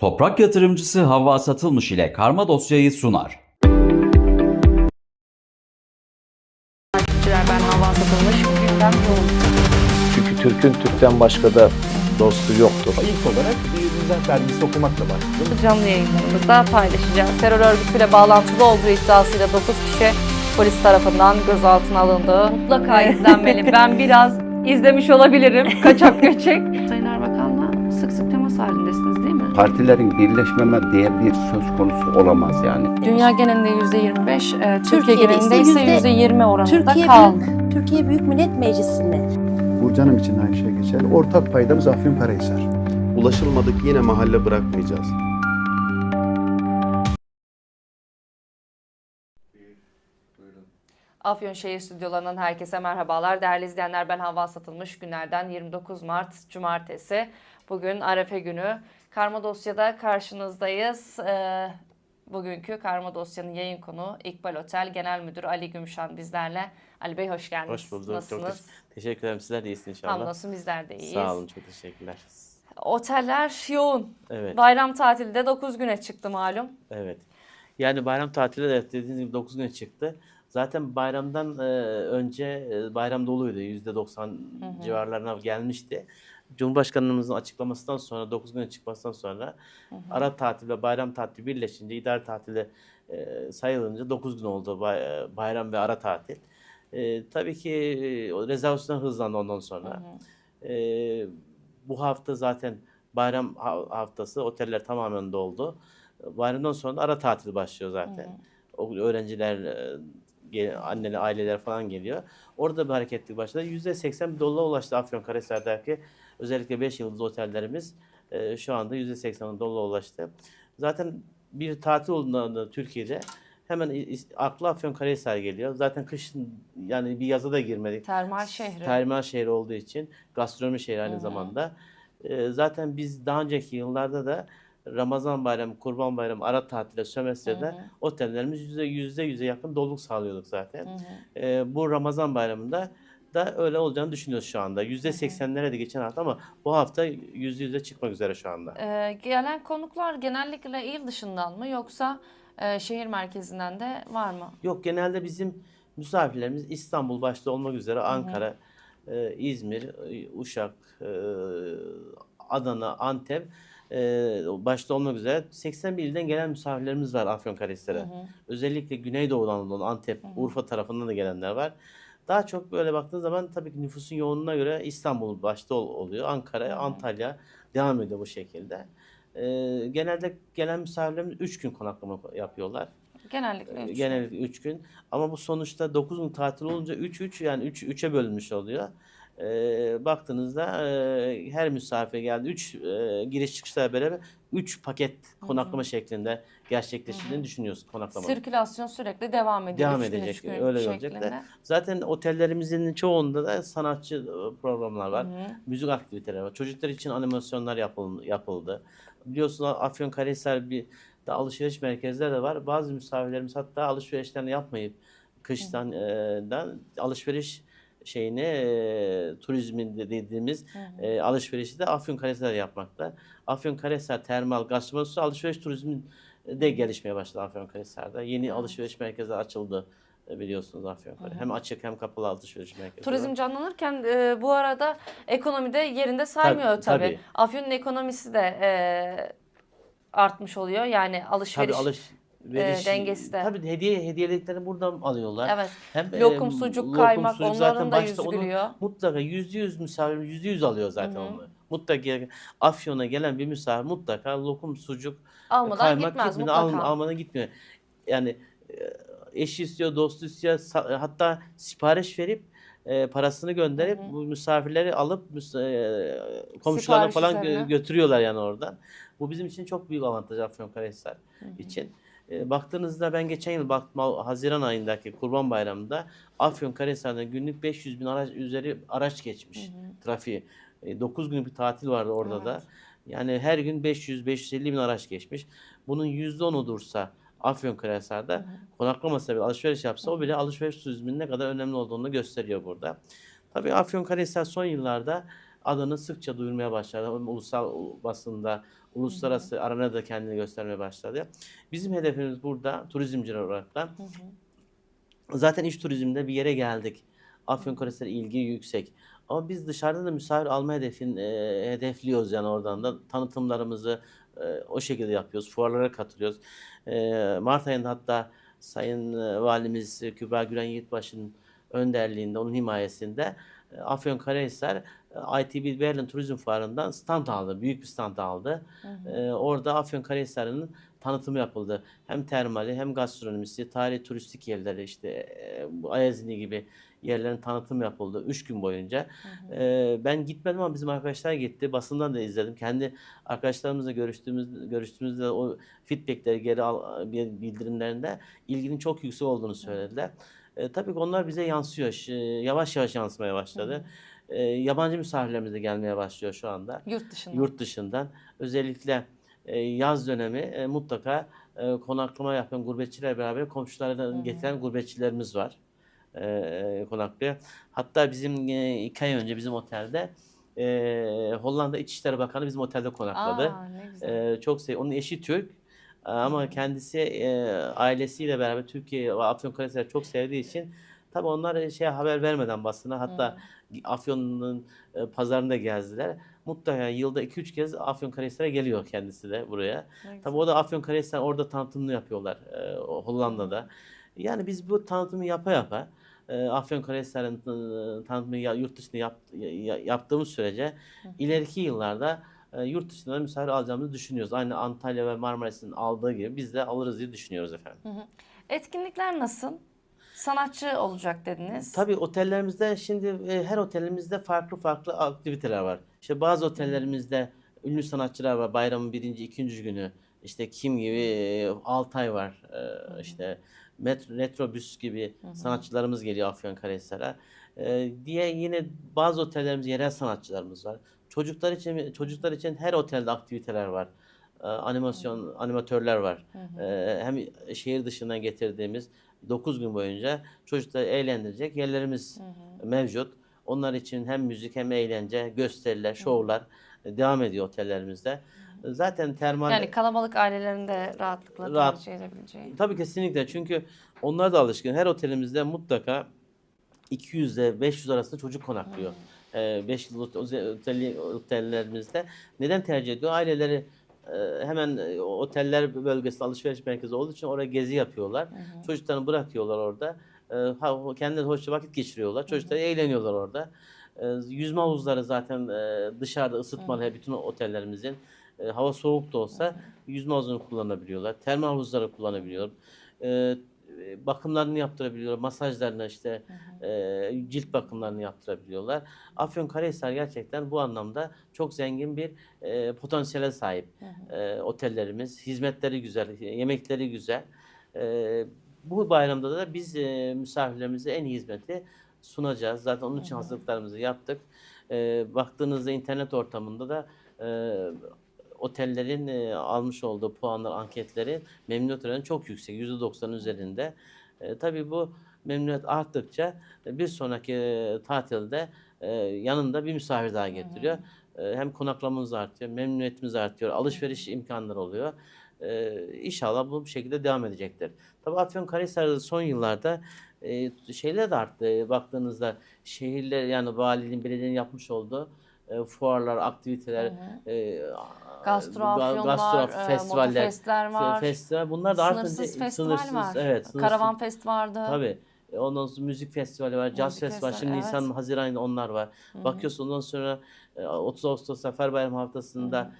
Toprak yatırımcısı Havva Satılmış ile karma dosyayı sunar. Ben Satılmış. Çünkü Türk'ün Türk'ten başka da dostu yoktur. İlk olarak mizah dergisi okumakla başladım. Canlı yayınlarımızda paylaşacağız. Terör örgütüyle bağlantılı olduğu iddiasıyla 9 kişi polis tarafından gözaltına alındı. Mutlaka izlenmeli. ben biraz izlemiş olabilirim. Kaçak göçek. Sayın Erbakan'la sık sık temas halindesiniz değil mi? Partilerin birleşmeme diye bir söz konusu olamaz yani. Dünya genelinde %25, e, Türkiye genelinde ise yüzde- %20 oranında Türkiye kaldı. Büyük, Türkiye Büyük Millet Meclisi'ne Burcanım için aynı şey geçerli. Ortak paydamız Afyonkarahisar. ulaşılmadık yine mahalle bırakmayacağız. Afyonşehir stüdyolarından herkese merhabalar. Değerli izleyenler ben Hava Satılmış günlerden 29 Mart Cumartesi. Bugün Arefe günü. Karma Dosya'da karşınızdayız. Ee, bugünkü Karma Dosya'nın yayın konu İkbal Otel Genel Müdürü Ali Gümüşhan bizlerle. Ali Bey hoş geldiniz. Hoş bulduk. Çok Nasılsınız? teş- teşekkür ederim. Sizler de iyisiniz inşallah. Hamdolsun bizler de iyiyiz. Sağ olun. Çok teşekkürler. Oteller yoğun. Evet. Bayram tatili de 9 güne çıktı malum. Evet. Yani bayram tatili de dediğiniz gibi 9 güne çıktı. Zaten bayramdan e, önce e, bayram doluydu. %90 civarlarına gelmişti. Cumhurbaşkanımızın açıklamasından sonra 9 güne çıkmasından sonra ara tatil ve bayram tatili birleşince idare tatili e, sayılınca 9 gün oldu bay- e, bayram ve ara tatil. E, tabii ki e, rezervasyon hızlandı ondan sonra. E, bu hafta zaten bayram ha- haftası oteller tamamen doldu. Bayramdan sonra ara tatil başlıyor zaten. O öğrenciler, e, anneler, aileler falan geliyor. Orada bir hareketlik başladı. %80 bir dolara ulaştı Afyonkarahisar'daki özellikle 5 yıldızlı otellerimiz e, şu anda %80 dolara ulaştı. Zaten bir tatil olduğunda Türkiye'de hemen akla Afyonkarahisar geliyor. Zaten kışın yani bir yaza da girmedik. Termal şehri. Termal şehir olduğu için gastronomi şehri aynı Hı hı. zamanda. Ee, zaten biz daha önceki yıllarda da Ramazan bayramı, Kurban bayramı, ara tatile, sömestrede Hı hı. otellerimiz yüzde yüze yakın doluluk sağlıyorduk zaten. Hı hı. Ee, bu Ramazan bayramında da öyle olacağını düşünüyoruz şu anda. Yüzde seksenlere de geçen hafta ama bu hafta yüzde yüze çıkmak üzere şu anda. Ee, gelen konuklar genellikle il dışından mı yoksa e, şehir merkezinden de var mı? Yok genelde bizim misafirlerimiz İstanbul başta olmak üzere Ankara, e, İzmir, e, Uşak, e, Adana, Antep e, başta olmak üzere 81 ilden gelen misafirlerimiz var Afyonkarahisar'a. Özellikle Güneydoğu Anadolu, Antep, Urfa tarafından da gelenler var. Daha çok böyle baktığın zaman tabii ki nüfusun yoğunluğuna göre İstanbul başta ol- oluyor. Ankara, Antalya devam ediyor bu şekilde. E, genelde gelen misafirlerimiz 3 gün konaklama yapıyorlar. Genellikle üç. Genellikle 3 gün. Ama bu sonuçta 9 gün tatil olunca 3 3 yani 3 3'e bölünmüş oluyor. Ee, baktığınızda e, her misafir geldi 3 giriş çıkışlar beraber 3 paket konaklama şeklinde gerçekleştiğini düşünüyoruz konaklama. Sirkülasyon sürekli devam ediyor. Devam üç gün, edecek, gün öyle olacak şeklinde. da. Zaten otellerimizin çoğunda da sanatçı e, programlar var. Hı hı. Müzik aktiviteleri var. Çocuklar için animasyonlar yapıldı. yapıldı. Biliyorsunuz Afyonkarahisar bir de alışveriş merkezleri de var. Bazı misafirlerimiz hatta alışverişlerini yapmayıp kıştan e, alışveriş şeyini e, turizmin de dediğimiz e, alışverişi de Afyonkarahisar yapmakta. Afyonkarahisar termal gastronomi alışveriş turizmin de gelişmeye başladı Afyonkarahisar'da. Yeni alışveriş merkezleri açıldı biliyorsunuz Afyonkarahisar. Hem açık hem kapalı alışveriş merkezleri. Turizm canlanırken e, bu arada ekonomide yerinde saymıyor tabii. tabii. Afyon'un ekonomisi de e, artmış oluyor. Yani alışveriş. Tabii alışveriş e, dengesi de. Tabii hediye hediyeliklerini buradan alıyorlar. Evet. Hem e, Lokum, sucuk, lokum, kaymak sucuk onların da onun gülüyor. Mutlaka yüzde yüz misafir yüzde yüz alıyor zaten Hı hı. onu. Mutlaka Afyon'a gelen bir misafir mutlaka lokum, sucuk, Almadan kaymak gitmez gitmiyor, al- almadan gitmiyor. Yani e, eşi istiyor, dostu istiyor, hatta sipariş verip e, parasını gönderip Hı hı. bu misafirleri alıp e, komşularına Sipariş falan üzerine. götürüyorlar yani oradan. Bu bizim için çok büyük avantaj Afyonkarahisar için. E, baktığınızda ben geçen yıl baktım Haziran ayındaki Kurban Bayramı'nda Afyonkarahisar'da günlük 500 bin araç üzeri araç geçmiş trafiği. 9 günlük bir tatil vardı orada da. Yani her gün 500-550 bin araç geçmiş. Bunun %10'u dursa Afyonkarahisar'da konaklamasa bile alışveriş yapsa o bile alışveriş turizminin ne kadar önemli olduğunu gösteriyor burada. Tabii Afyonkarahisar son yıllarda adını sıkça duyurmaya başladı. Ulusal basında, uluslararası arenada kendini göstermeye başladı. Bizim hedefimiz burada turizmciler olarak da zaten iç turizmde bir yere geldik. Afyonkarahisar'a ilgi yüksek. Ama biz dışarıda da misafir alma hedefin, e, hedefliyoruz yani oradan da tanıtımlarımızı e, o şekilde yapıyoruz. Fuarlara katılıyoruz. E, Mart ayında hatta Sayın e, Valimiz Kübra Gülen Yiğitbaşı'nın önderliğinde, onun himayesinde e, Afyonkarahisar ITB Berlin Turizm Fuarı'ndan stand aldı. Büyük bir stand aldı. E, orada Afyonkarahisar'ın tanıtımı yapıldı. Hem termali hem gastronomisi, tarihi turistik yerleri işte e, Ayazini gibi yerlerin tanıtımı yapıldı 3 gün boyunca. E, ben gitmedim ama bizim arkadaşlar gitti. Basından da izledim. Kendi arkadaşlarımızla görüştüğümüz görüştüğümüzde o feedbackleri geri al, bildirimlerinde ilginin çok yüksek olduğunu söylediler. E, tabii ki onlar bize yansıyor. Yavaş yavaş yansımaya başladı. E, yabancı misafirlerimiz de gelmeye başlıyor şu anda Yurt dışında. yurt dışından. Özellikle e, yaz dönemi e, mutlaka e, konaklama yapan gurbetçiler beraber komşulardan getiren gurbetçilerimiz var. E, e, konaklıyor. Hatta bizim e, iki ay önce bizim otelde e, Hollanda İçişleri Bakanı bizim otelde konakladı. Aa. Ee, çok sev. Onun eşi Türk ama kendisi e, ailesiyle beraber Türkiye ve Afyonkarahisar'ı çok sevdiği için tabii onlar şey haber vermeden basına hatta Afyon'un e, pazarında gezdiler. Mutlaka yılda 2-3 kez Afyonkarahisar'a geliyor kendisi de buraya. Ne güzel. Tabii o da Afyonkarahisar orada tanıtımını yapıyorlar e, Hollanda'da. Yani biz bu tanıtımı yapa yapa e, Afyonkarahisar'ın e, tanıtımını ya- yurt dışında yap, ya- yaptığımız sürece ileriki yıllarda e, yurt dışından misafir alacağımızı düşünüyoruz. Aynı Antalya ve Marmaris'in aldığı gibi biz de alırız diye düşünüyoruz efendim. Etkinlikler nasıl? Sanatçı olacak dediniz. Tabii otellerimizde şimdi e, her otelimizde farklı farklı aktiviteler var. İşte bazı otellerimizde ünlü sanatçılar var. Bayramın birinci, ikinci günü. İşte kim gibi e, Altay var. E, işte Metro, Retrobüs gibi sanatçılarımız geliyor Afyonkarahisar'a. E, diye yine bazı otellerimiz yerel sanatçılarımız var. Çocuklar için çocuklar için her otelde aktiviteler var. E, animasyon animatörler var. E, hem şehir dışından getirdiğimiz 9 gün boyunca çocukları eğlendirecek yerlerimiz mevcut. Onlar için hem müzik hem eğlence, gösteriler, şovlar devam ediyor otellerimizde. Zaten termal Yani kalabalık ailelerinde rahatlıkla Rahat. tercih edebileceği. Tabii kesinlikle çünkü onlar da alışkın. Her otelimizde mutlaka 200 ile 500 arasında çocuk konaklıyor. 5 yıl otel, otellerimizde. Neden tercih ediyor? Aileleri hemen e, oteller bölgesinde alışveriş merkezi olduğu için oraya gezi yapıyorlar. Çocuklarını bırakıyorlar orada. E, Kendileri hoşça vakit geçiriyorlar. Çocuklar eğleniyorlar orada. E, Yüzme havuzları zaten e, dışarıda ısıtmalı hep bütün otellerimizin. E, Hava soğuk da olsa yüzme havuzunu kullanabiliyorlar. Termal havuzları kullanabiliyor. E, bakımlarını yaptırabiliyorlar. Masajlarını işte e, cilt bakımlarını yaptırabiliyorlar. Afyonkarahisar gerçekten bu anlamda çok zengin bir e, potansiyele sahip. E, otellerimiz, hizmetleri güzel, yemekleri güzel. E, bu bayramda da biz e, misafirlerimize en iyi hizmeti sunacağız. Zaten onun için hazırlıklarımızı yaptık. E, baktığınızda internet ortamında da e, otellerin e, almış olduğu puanlar, anketleri memnuniyet oranı çok yüksek. %90'ın üzerinde. E, tabii bu memnuniyet arttıkça e, bir sonraki e, tatilde e, yanında bir misafir daha getiriyor. E, hem konaklamamız artıyor, memnuniyetimiz artıyor, alışveriş imkanları oluyor. E, inşallah bu bir şekilde devam edecektir. Tabii Afyonkarahisar'da son yıllarda e, şeyler de arttı. E, Baktığınızda şehirler yani valiliğin, belediyenin yapmış olduğu e, fuarlar, aktiviteler, e, Gastro ga- afyon gastro e, festivaller, motofestler fe- var. festival bunlar da Sınırsız festival var. evet, sınırsız- Karavan fest vardı. Tabii. E, Ondan sonra müzik festivali var, caz festivali. Şimdi evet. Nisan, Haziran ayında onlar var. Bakıyorsun ondan sonra e, 30 Ağustos Zafer Bayramı haftasında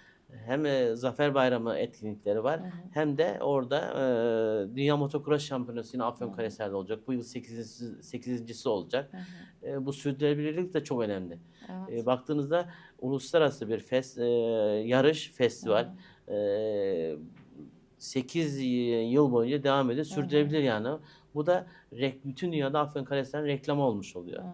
hem e, Zafer Bayramı etkinlikleri var hem de orada e, Dünya Motokros Şampiyonası yine Afyonkarahisar'da olacak. Bu yıl 8. 8.si olacak. E, bu sürdürülebilirlik de çok önemli. Evet. E, baktığınızda uluslararası bir fes, e, yarış, festival e, 8 yıl boyunca devam ediyor. Sürdürülebilir yani. Bu da bütün dünyada Afyonkarahisar'ın reklamı olmuş oluyor.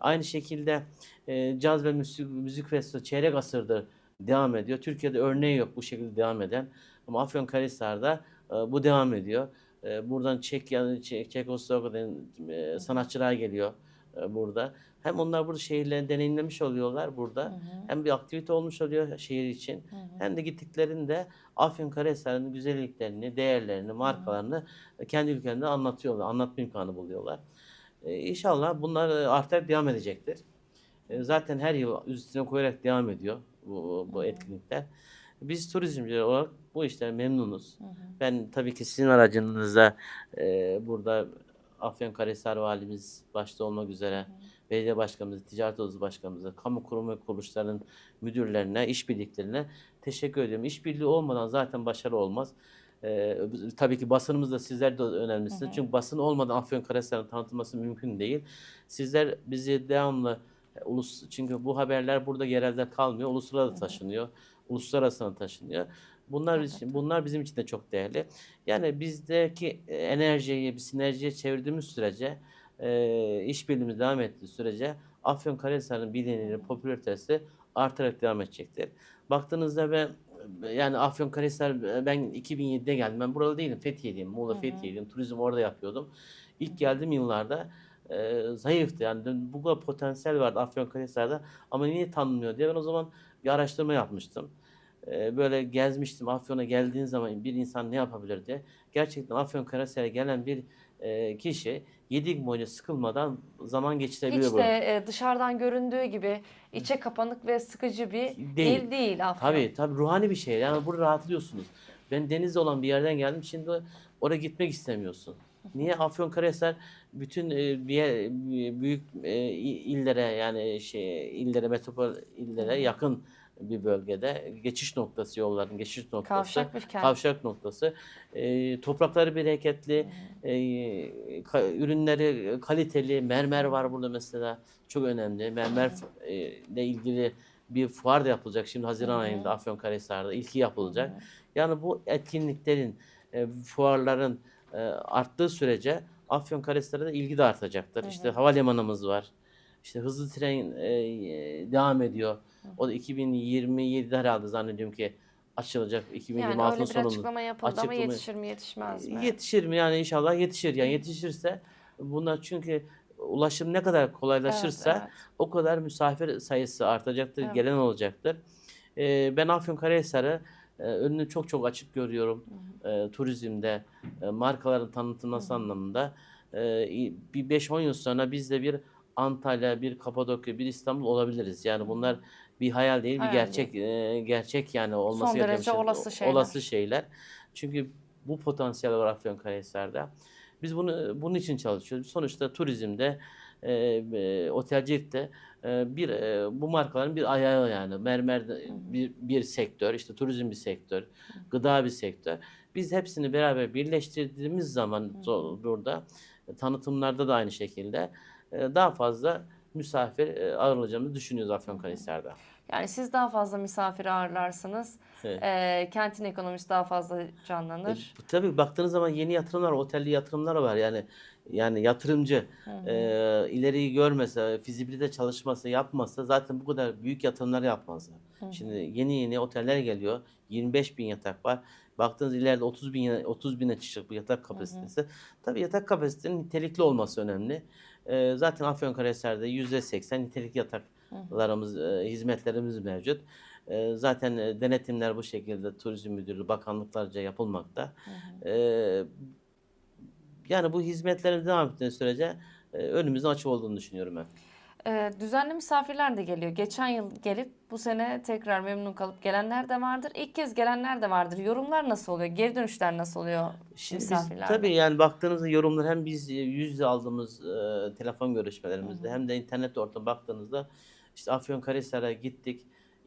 Aynı şekilde e, caz ve müzik, müzik festivali çeyrek asırdır devam ediyor. Türkiye'de örneği yok bu şekilde devam eden. Ama Afyonkarahisar'da e, bu devam ediyor. E, buradan Çek yani Çek, Çekoslovakya'dan e, sanatçılar geliyor e, burada. Hem onlar burada şehirlerini deneyimlemiş oluyorlar burada. Hem bir aktivite olmuş oluyor şehir için. Hem de gittiklerinde Afyonkarahisar'ın güzelliklerini, değerlerini, markalarını kendi ülkelerinde anlatıyorlar. Anlatma imkanı buluyorlar. Ee, İnşallah bunlar e, artarak devam edecektir. E, Zaten her yıl üstüne koyarak devam ediyor bu, bu etkinlikler. Biz turizmciler olarak bu işten memnunuz. Ben tabii ki sizin aracınızda e, burada Afyonkarahisar Valimiz başta olmak üzere belediye başkanımız, ticaret odası başkanımıza, kamu kurum ve kuruluşların müdürlerine, işbirliklerine teşekkür ediyorum. İşbirliği olmadan zaten başarı olmaz. Ee, tabii ki basınımız da sizler de önemlisiniz. Çünkü basın olmadan Afyonkarahisar'ın tanıtılması mümkün değil. Sizler bizi devamlı ulus çünkü bu haberler burada yerelde kalmıyor, uluslararası taşınıyor, uluslararası taşınıyor. Bunlar için bunlar bizim için de çok değerli. Yani bizdeki e, enerjiyi bir sinerjiye çevirdiğimiz sürece, e, işbirliğimiz devam ettiği sürece Afyonkarahisar'ın bilinirliği, popülaritesi artarak devam edecektir. Baktığınızda ben yani Afyonkarahisar ben 2007'de geldim. Ben buralı değilim. Fethiye'liyim. Muğla Fethiye'liyim. Turizm orada yapıyordum. İlk geldiğim yıllarda e, zayıftı. Yani bu kadar potansiyel vardı Afyonkarahisar'da ama niye tanınmıyor diye ben o zaman bir araştırma yapmıştım. E, böyle gezmiştim. Afyon'a geldiğin zaman bir insan ne yapabilir diye. Gerçekten Afyonkarahisar'a gelen bir e, kişi 7 gün boyunca sıkılmadan zaman geçirebiliyor. Hiç de burada. e, dışarıdan göründüğü gibi içe kapanık ve sıkıcı bir Değil. il değil Afyon. Tabii tabii ruhani bir şey. Yani burada rahatlıyorsunuz. Ben denizde olan bir yerden geldim. Şimdi oraya gitmek istemiyorsun. Niye? Afyonkarahisar bütün e, bir büyük e, illere yani şey illere metropol illere yakın bir bölgede geçiş noktası yolların geçiş noktası. Kavşak bir kent. Kavşak noktası. E, toprakları bereketli, e, ka- ürünleri kaliteli, mermer var burada mesela. Çok önemli. Mermer e, ilgili bir fuar da yapılacak şimdi Haziran ayında Afyonkarahisar'da ilki yapılacak. Yani bu etkinliklerin, e, fuarların e, arttığı sürece Afyonkarahisar'a da ilgi de artacaktır. İşte havalimanımız var. İşte hızlı tren e, devam ediyor. O da 2027'de herhalde zannediyorum ki açılacak. Yani 2026'ın öyle bir sonunda. açıklama yapıldı ama yetişir mi yetişmez mi? Yetişir mi? Yani inşallah yetişir. Yani yetişirse bunlar çünkü ulaşım ne kadar kolaylaşırsa Evet, evet. o kadar misafir sayısı artacaktır, Evet. gelen olacaktır. Ee, ben Afyonkarahisar'ı e, önünü çok çok açık görüyorum. E, turizmde, e, markaların tanıtılması anlamında. E, bir 5-10 yıl sonra biz de bir Antalya, bir Kapadokya, bir İstanbul olabiliriz. Yani bunlar bir hayal değil, bir Hayal gerçek e, gerçek yani olması Son derece şey. olası şeyler. Olası şeyler. Çünkü bu potansiyel var Afyonkarahisar'da. Biz bunu bunun için çalışıyoruz. Sonuçta turizmde, e, e, otelcilikte e, bir e, bu markaların bir ayağı yani mermer bir, bir sektör, işte turizm bir sektör, gıda bir sektör. Biz hepsini beraber birleştirdiğimiz zaman burada e, tanıtımlarda da aynı şekilde e, daha fazla misafir e, ağırlayacağımızı düşünüyoruz Afyonkarahisar'da. Yani siz daha fazla misafir ağırlarsınız. Evet. e, kentin ekonomisi daha fazla canlanır. E, tabii baktığınız zaman yeni yatırımlar, otelli yatırımlar var. Yani yani yatırımcı e, ileriyi görmese, fizibilite çalışması yapmasa zaten bu kadar büyük yatırımlar yapmazlar. Şimdi yeni yeni oteller geliyor. 25 bin yatak var. Baktığınız ileride 30 bin 30 bine çıkacak bu yatak kapasitesi. Tabii yatak kapasitenin nitelikli olması önemli. E, zaten Afyonkarahisar'da %80 nitelikli yataklarımız, e, hizmetlerimiz mevcut. E, zaten denetimler bu şekilde Turizm Müdürlüğü, bakanlıklarca yapılmakta. E, yani bu hizmetlerin devam ettiği sürece e, önümüzün açık olduğunu düşünüyorum ben. E, düzenli misafirler de geliyor. Geçen yıl gelip bu sene tekrar memnun kalıp gelenler de vardır. İlk kez gelenler de vardır. Yorumlar nasıl oluyor? Geri dönüşler nasıl oluyor Şimdi biz misafirlerden? tabii yani baktığınızda yorumlar hem biz yüz yüze aldığımız e, telefon görüşmelerimizde hem de internet ortamına baktığınızda işte Afyonkarahisar'a gittik.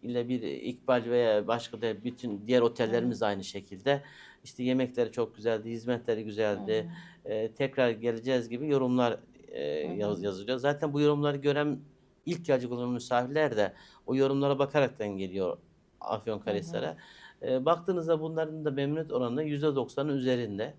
ile bir İkbal veya başka da bütün diğer otellerimiz aynı şekilde. İşte yemekleri çok güzeldi, hizmetleri güzeldi. e, tekrar geleceğiz gibi yorumlar e, yaz, yazılıyor. Zaten bu yorumları gören ilk gelecek olan misafirler de o yorumlara bakaraktan geliyor Afyonkarahisar'a. E, baktığınızda bunların da memnuniyet oranı %90'ın üzerinde.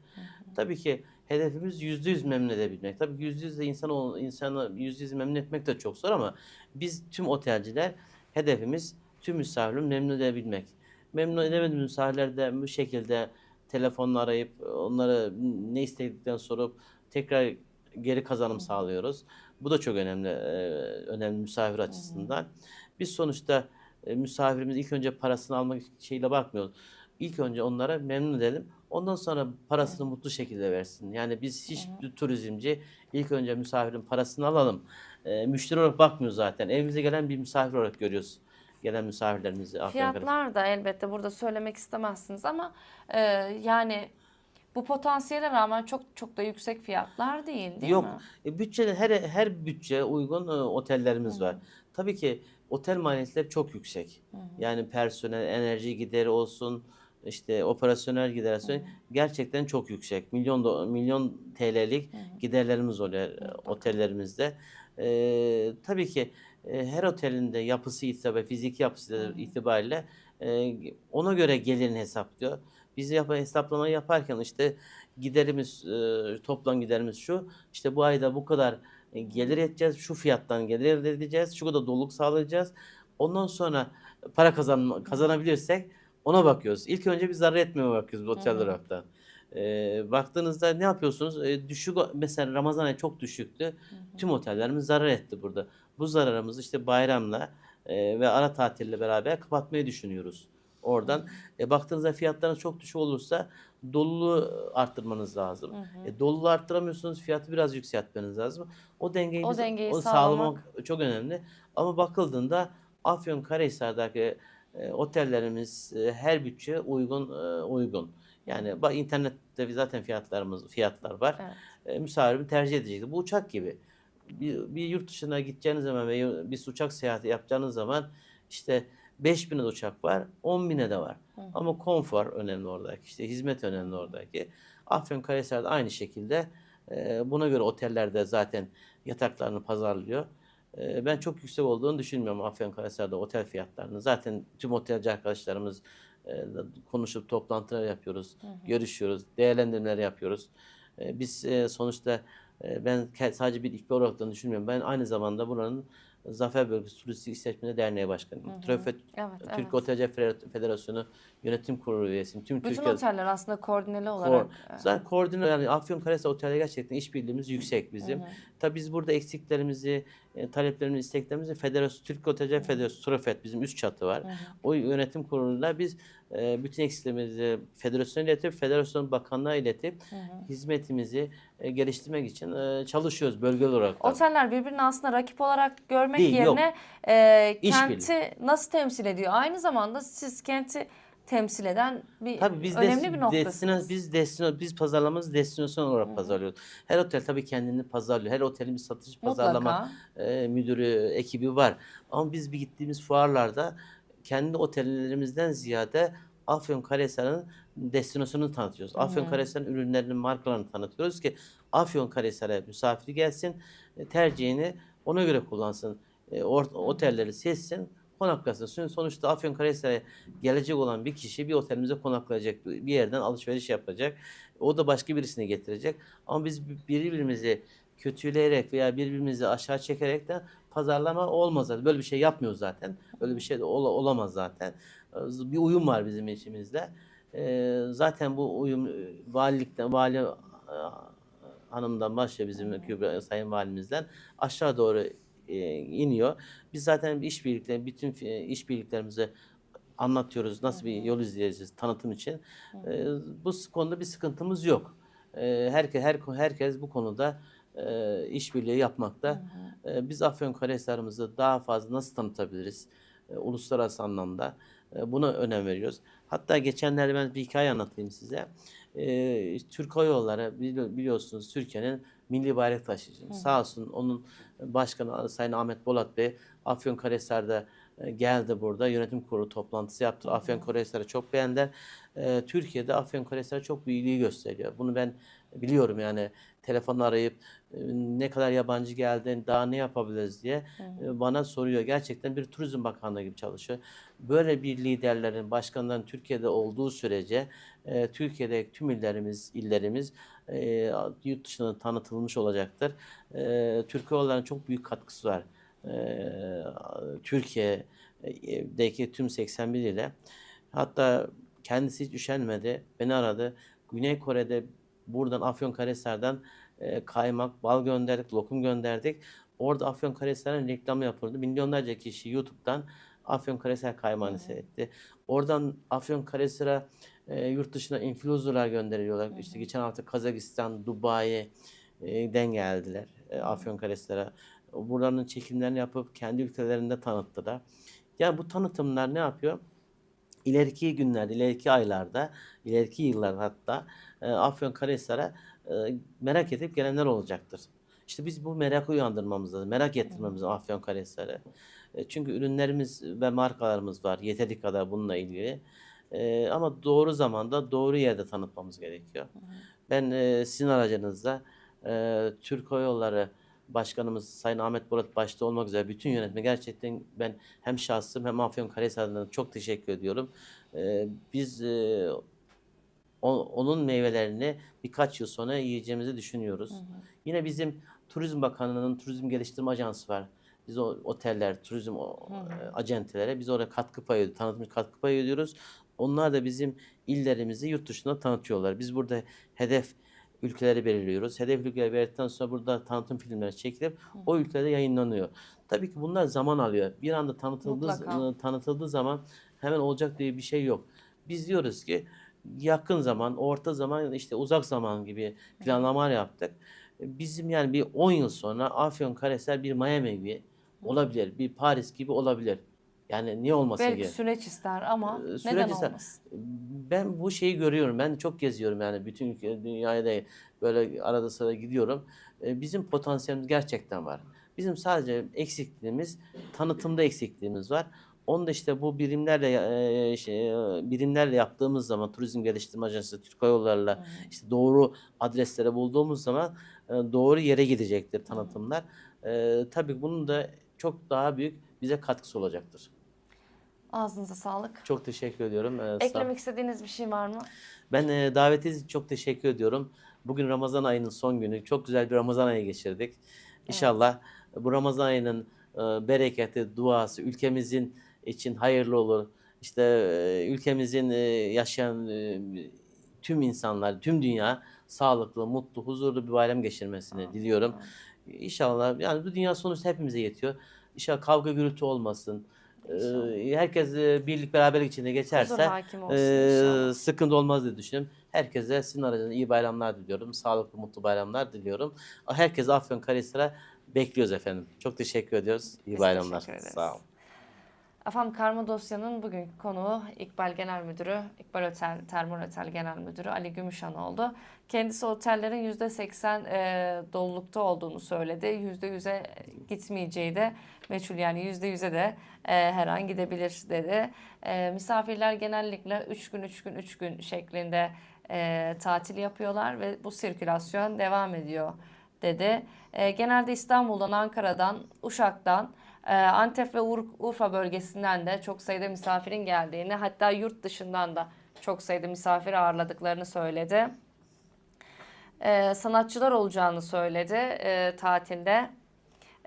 Tabii ki hedefimiz %100 memnun edebilmek. Tabii %100 de insan ol- insanı %100 memnun etmek de çok zor ama biz tüm otelciler hedefimiz tüm misafirleri memnun edebilmek. Memnun edemediğimiz misafirler de bu şekilde telefonla arayıp onlara ne istediklerini sorup tekrar geri kazanım sağlıyoruz. Bu da çok önemli, önemli misafir açısından. Biz sonuçta misafirimiz ilk önce parasını almak şeyle bakmıyoruz. İlk önce onlara memnun edelim. Ondan sonra parasını mutlu şekilde versin. Yani biz hiçbir turizmci ilk önce misafirin parasını alalım. E, müşteri olarak bakmıyoruz zaten. Evimize gelen bir misafir olarak görüyoruz. Gelen misafirlerimizi. Fiyatlar da elbette burada söylemek istemezsiniz ama e, yani bu potansiyele rağmen çok çok da yüksek fiyatlar değil değil Yok. mi? E, bütçe her her bütçe uygun e, otellerimiz var. Tabii ki otel maliyetleri çok yüksek. Yani personel, enerji gideri olsun, işte operasyonel gider olsun gerçekten çok yüksek. Milyon do- milyon TL'lik giderlerimiz oluyor e, otellerimizde. E, tabii ki e, her otelin de yapısı itibariyle, fiziki yapısı itibariyle e, ona göre gelirini hesaplıyor. Biz yap hesaplama yaparken işte giderimiz, e, toplam giderimiz şu. İşte bu ayda bu kadar e, gelir edeceğiz, şu fiyattan gelir elde edeceğiz, şu kadar doluluk sağlayacağız. Ondan sonra para kazan kazanabilirsek ona bakıyoruz. İlk önce biz zarar etmeye bakıyoruz bu otel olaraktan. E, baktığınızda ne yapıyorsunuz? E, düşük mesela Ramazan ayı çok düşüktü. Tüm otellerimiz zarar etti burada. Bu zararımızı işte bayramla e, ve ara tatille beraber kapatmayı düşünüyoruz. Oradan e, baktığınızda fiyatlarınız çok düşük olursa doluluğu arttırmanız lazım. E, doluluğu arttıramıyorsunuz fiyatı biraz yükseltmeniz lazım. O dengeyi, O biz- dengeyi o sağlamak. çok önemli. Ama bakıldığında Afyonkarahisar'daki e, otellerimiz e, her bütçe uygun e, uygun. Yani bak internette zaten fiyatlarımız fiyatlar var. Evet. E, misafirimi tercih edecektir. Bu uçak gibi. Bir, bir yurt dışına gideceğiniz zaman ve bir uçak seyahati yapacağınız zaman işte 5000'e de uçak var, 10.000'e de var. Ama konfor önemli oradaki, işte hizmet önemli oradaki. Afyonkarahisar'da aynı şekilde e, buna göre otellerde zaten yataklarını pazarlıyor. E, ben çok yüksek olduğunu düşünmüyorum Afyonkarahisar'da otel fiyatlarını. Zaten tüm otelci arkadaşlarımız e, konuşup toplantılar yapıyoruz, görüşüyoruz, değerlendirmeler yapıyoruz. E, biz e, sonuçta e, ben sadece bir ihbar olarak düşünmüyorum. Ben aynı zamanda buranın Zafer Bölgesi Turistik İşletmeleri Derneği Başkanıyım. Trafet Evet, Türk evet. Feder- Federasyonu Yönetim Kurulu üyesiyim. Tüm Bütün Türkiye oteller aslında koordineli olarak. e, Zaten koordine yani Afyonkarahisar Otel'e gerçekten işbirliğimiz yüksek bizim. Tabii biz burada eksiklerimizi, e, taleplerimizi, isteklerimizi Federasyon Türk Otelciler Federasyonu Trafet bizim üst çatı var. O yönetim kurulunda biz e, bütün eksiklerimizi federasyona iletip, federasyon bakanlığa iletip hizmetimizi e, geliştirmek için e, çalışıyoruz bölgesel olarak. da. Oteller birbirini aslında rakip olarak görmek Değil, yok. yerine e, İşbirliği. kenti nasıl temsil ediyor? Aynı zamanda siz kenti temsil eden bir Tabii biz önemli des- bir noktasınız. biz destina biz pazarlamamızı destinasyon olarak pazarlıyoruz. Her otel tabii kendini pazarlıyor. Her otelin bir satış pazarlama e, müdürü, ekibi var. Ama biz bir gittiğimiz fuarlarda kendi otellerimizden ziyade Afyonkarahisar'ın destinasyonunu tanıtıyoruz. Afyonkarahisar'ın ürünlerinin markalarını tanıtıyoruz ki Afyonkarahisar'a misafir gelsin, e, tercihini ona göre kullansın. E, otelleri seçsin, konaklasın. Sonuçta Afyonkarahisar'a gelecek olan bir kişi bir otelimize konaklayacak, bir yerden alışveriş yapacak. O da başka birisini getirecek. Ama biz birbirimizi kötüleyerek veya birbirimizi aşağı çekerek de pazarlama olmaz. zaten. Böyle bir şey yapmıyoruz zaten. Öyle bir şey de ol- olamaz zaten. Bir uyum var bizim içimizde. Ee, zaten bu uyum e, valilikten, vali e, hanımdan başlıyor bizim Kübra, sayın valimizden aşağı doğru e, iniyor. Biz zaten işbirlikleri, bütün e, işbirliklerimizi anlatıyoruz. Nasıl bir yol izleyeceğiz tanıtım için. Ee, bu konuda bir sıkıntımız yok. Ee, herkes her herkes bu konuda e, işbirliği yapmakta. Ee, biz Afyonkarahisar'ımızı daha fazla nasıl tanıtabiliriz? Ee, uluslararası anlamda. Ee, buna önem veriyoruz. Hatta geçenlerde ben bir hikaye anlatayım size. Ee, Türk Hava Yolları bili- biliyorsunuz Türkiye'nin milli bayrak taşıyıcı. Sağ olsun onun başkanı Sayın Ahmet Bolat Bey Afyonkarahisar'da e, geldi burada yönetim kurulu toplantısı yaptı. Afyonkarahisar'ı çok beğendiler. Ee, Türkiye'de Afyonkarahisar'a çok bir ilgi gösteriyor. Bunu ben biliyorum yani telefonla arayıp ne kadar yabancı geldi, daha ne yapabiliriz diye bana soruyor. Gerçekten bir turizm bakanlığı gibi çalışıyor. Böyle bir liderlerin, başkanların Türkiye'de olduğu sürece Türkiye'de tüm illerimiz, illerimiz yurt dışına tanıtılmış olacaktır. E, Türk Hava Yolları'nın çok büyük katkısı var. Türkiye'deki tüm 81 ile. Hatta kendisi hiç üşenmedi. Beni aradı. Güney Kore'de buradan Afyonkarahisar'dan e, kaymak, bal gönderdik, lokum gönderdik. Orada Afyonkarahisar'ın reklamı yapıldı. Milyonlarca kişi YouTube'dan Afyonkarahisar kaymağını seyretti. Oradan Afyonkarahisar'a e, yurt dışına influencerlar gönderiyorlar. İşte geçen hafta Kazakistan, Dubai'den geldiler e, Afyonkarahisar'a. Buranın çekimlerini yapıp kendi ülkelerinde tanıttılar. Yani bu tanıtımlar ne yapıyor? İleriki günlerde, ileriki aylarda, ileriki yıllar hatta e, Afyonkarahisar'a e, merak edip gelenler olacaktır. İşte biz bu merakı uyandırmamız lazım. Merak ettirmemiz lazım Afyonkarahisar'ı. E, çünkü ürünlerimiz ve markalarımız var. Yeteri kadar bununla ilgili. E, ama doğru zamanda, doğru yerde tanıtmamız gerekiyor. Ben e, sizin aracınızda e, Türk Hava Yolları Başkanımız Sayın Ahmet Borat başta olmak üzere bütün yönetme gerçekten ben hem şahsım hem Afyonkarahisar adına çok teşekkür ediyorum. E, biz o- onun meyvelerini birkaç yıl sonra yiyeceğimizi düşünüyoruz. Yine bizim Turizm Bakanlığı'nın Turizm Geliştirme Ajansı var. Biz o oteller, turizm o, e, acentelere biz oraya katkı payı ödüyoruz, tanıtım katkı payı ödüyoruz. Onlar da bizim illerimizi yurt dışında tanıtıyorlar. Biz burada hedef ülkeleri belirliyoruz. Hedef ülkeleri belirledikten sonra burada tanıtım filmleri çekilip o ülkede yayınlanıyor. Tabii ki bunlar zaman alıyor. Bir anda tanıtıldığı Mutlaka. tanıtıldığı zaman hemen olacak diye bir şey yok. Biz diyoruz ki yakın zaman, orta zaman, işte uzak zaman gibi planlamalar yaptık. Bizim yani bir 10 yıl sonra Afyonkarahisar bir Miami gibi olabilir, bir Paris gibi olabilir. Yani niye olmasın Belki ki? süreç ister ama Ee, süreç neden ister. olmasın? Ben bu şeyi görüyorum. Ben çok geziyorum yani bütün dünyaya da böyle arada sırada gidiyorum. Ee, Bizim potansiyelimiz gerçekten var. Bizim sadece eksikliğimiz, tanıtımda eksikliğimiz var. Onu da işte bu birimlerle e, şey, birimlerle yaptığımız zaman Turizm Geliştirme Ajansı, Türk Hava Yolları'la işte doğru adreslere bulduğumuz zaman e, doğru yere gidecektir tanıtımlar. E, tabii bunun da çok daha büyük bize katkısı olacaktır. Ağzınıza sağlık. Çok teşekkür ediyorum. E, sağ- Eklemek istediğiniz bir şey var mı? Ben e, davetiniz için çok teşekkür ediyorum. Bugün Ramazan ayının son günü. Çok güzel bir Ramazan ayı geçirdik. İnşallah bu Ramazan ayının e, bereketi, duası ülkemizin için hayırlı olur. İşte e, ülkemizin e, yaşayan e, tüm insanlar, tüm dünya sağlıklı, mutlu, huzurlu bir bayram geçirmesini diliyorum. İnşallah yani bu dünya sonuçta hepimize yetiyor. İnşallah kavga gürültü olmasın. E, herkes e, birlik beraberlik içinde geçerse inşallah. sıkıntı olmaz diye düşünüyorum. Herkese sizin aracınızda iyi bayramlar diliyorum. Sağlıklı, mutlu bayramlar diliyorum. Herkese Afyonkarahisar'a bekliyoruz efendim. Çok teşekkür ediyoruz. İyi Biz bayramlar. Sağ olun. Efendim Karma Dosya'nın bugünkü konuğu İkbal Genel Müdürü, İkbal Otel, Termal Otel Genel Müdürü Ali Gümüşhan oldu. Kendisi otellerin %80 e, dolulukta olduğunu söyledi. %100'e gitmeyeceği de meçhul yani %100'e de e, her an gidebilir dedi. E, misafirler genellikle 3 gün 3 gün 3 gün şeklinde e, tatil yapıyorlar ve bu sirkülasyon devam ediyor dedi. E, genelde İstanbul'dan, Ankara'dan, Uşak'tan, Antep ve Ur- Urfa bölgesinden de çok sayıda misafirin geldiğini, hatta yurt dışından da çok sayıda misafir ağırladıklarını söyledi. E, sanatçılar olacağını söyledi e, tatilde.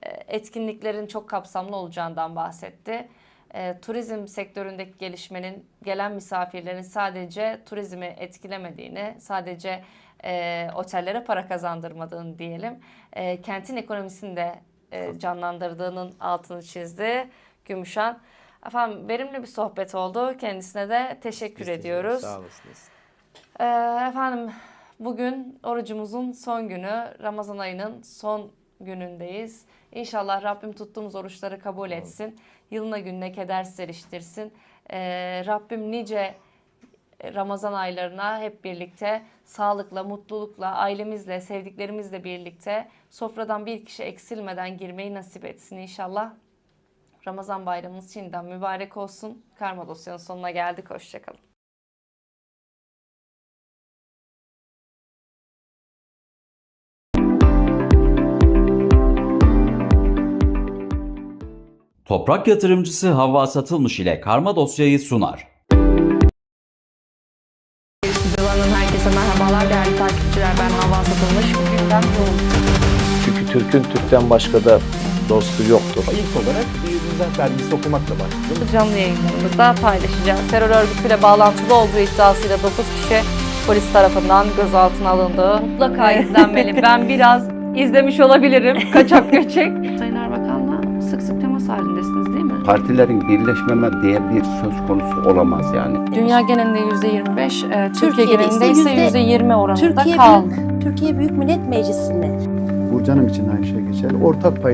E, etkinliklerin çok kapsamlı olacağından bahsetti. E, turizm sektöründeki gelişmenin gelen misafirlerin sadece turizmi etkilemediğini, sadece e, otellere para kazandırmadığını diyelim, e, kentin ekonomisini de e, canlandırdığının altını çizdi Gümüşhan. Efendim verimli bir sohbet oldu. Kendisine de teşekkür Biz ediyoruz. Sağ olasınız. Ee, efendim bugün orucumuzun son günü, Ramazan ayının son günündeyiz. İnşallah Rabbim tuttuğumuz oruçları kabul etsin. Yılına gününe keder seriştirsin. Ee, Rabbim nice Ramazan aylarına hep birlikte sağlıkla, mutlulukla, ailemizle, sevdiklerimizle birlikte sofradan bir kişi eksilmeden girmeyi nasip etsin inşallah. Ramazan bayramınız şimdiden mübarek olsun. Karma dosyanın sonuna geldik. Hoşçakalın. Toprak yatırımcısı Havva Satılmış ile karma dosyayı sunar. Türk'ün Türk'ten başka da dostu yoktur. İlk olarak bir mizah dergisi okumakla başladım. Canlı yayınlarımızda paylaşacağız. Terör örgütüyle bağlantılı olduğu iddiasıyla 9 kişi polis tarafından gözaltına alındı. Mutlaka izlenmeli. Ben biraz izlemiş olabilirim. Kaçak göçek. Sayın Erbakan'la sık sık temas halindesiniz değil mi? Partilerin birleşmeme diye bir söz konusu olamaz yani. Dünya genelinde %25, e, Türkiye Türkiye'de genelinde ise ise yüzde- %20 oranında Türkiye kaldı. Büyük, Türkiye Büyük Millet Meclisi'nde Hanım için aynı şey geçerli. Ortak paydamız